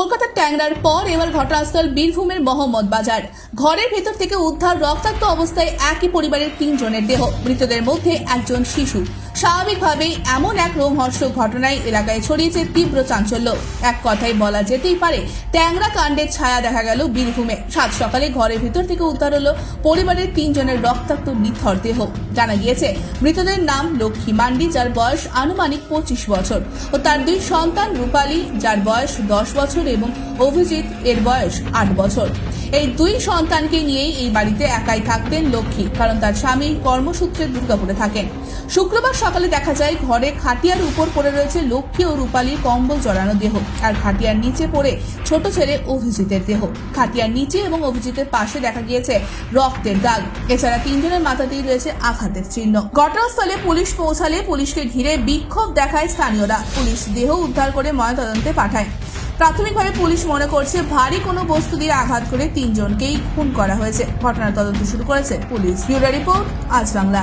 কলকাতার ট্যাংরার পর এবার ঘটনাস্থল বীরভূমের মোহাম্মদ বাজার। ঘরের ভেতর থেকে উদ্ধার রক্তাক্ত অবস্থায় একই পরিবারের তিনজনের দেহ। মৃতদের মধ্যে একজন শিশু। স্বাভাবিকভাবেই এমন এক রোমহর্ষক ঘটনায় এলাকায় ছড়িয়েছে তীব্র চাঞ্চল্য। এক কথায় বলা যেতেই পারে, ট্যাংরা কাণ্ডের ছায়া দেখা গেল বীরভূমে। সাত সকালে ঘরের ভিতর থেকে উদ্ধার হলো পরিবারের তিনজনের রক্তাক্ত নিথর দেহ। জানা গিয়েছে, মৃতদের নাম লক্ষ্মী মান্ডি, যার বয়স আনুমানিক পঁচিশ বছর, ও তার দুই সন্তান রূপালী, যার বয়স দশ বছর এবং অভিজিৎ, এর বয়স আট বছর। এই দুই সন্তানকে নিয়েই এই বাড়িতে একাই থাকতেন লক্ষ্মী, কারণ তার স্বামী কর্মসূত্রে দুর্গাপুরে থাকেন। শুক্রবার সকালে দেখা যায়, ঘরে খাটিয়ার উপর পড়ে রয়েছে লক্ষ্মী ও রূপালীর কম্বল জড়ানো দেহ। আর খাটিয়ার নিচে পড়ে ছোট ছেলে অভিজিতের দেহ। খাটিয়ার নিচে এবং অভিজিতের পাশে দেখা গিয়েছে রক্তের দাগ। এছাড়া তিনজনের মাথাতেই রয়েছে আঘাতের চিহ্ন। ঘটনাস্থলে পুলিশ পৌঁছালে পুলিশকে ঘিরে বিক্ষোভ দেখায় স্থানীয়রা। পুলিশ দেহ উদ্ধার করে ময়নাতদন্তে পাঠায়। প্রাথমিকভাবে পুলিশ মনে করছে, ভারী কোনো বস্তু দিয়ে আঘাত করে তিনজনকেই খুন করা হয়েছে। ঘটনার তদন্ত শুরু করেছে পুলিশ। ব্যুরো রিপোর্ট, আজ বাংলা।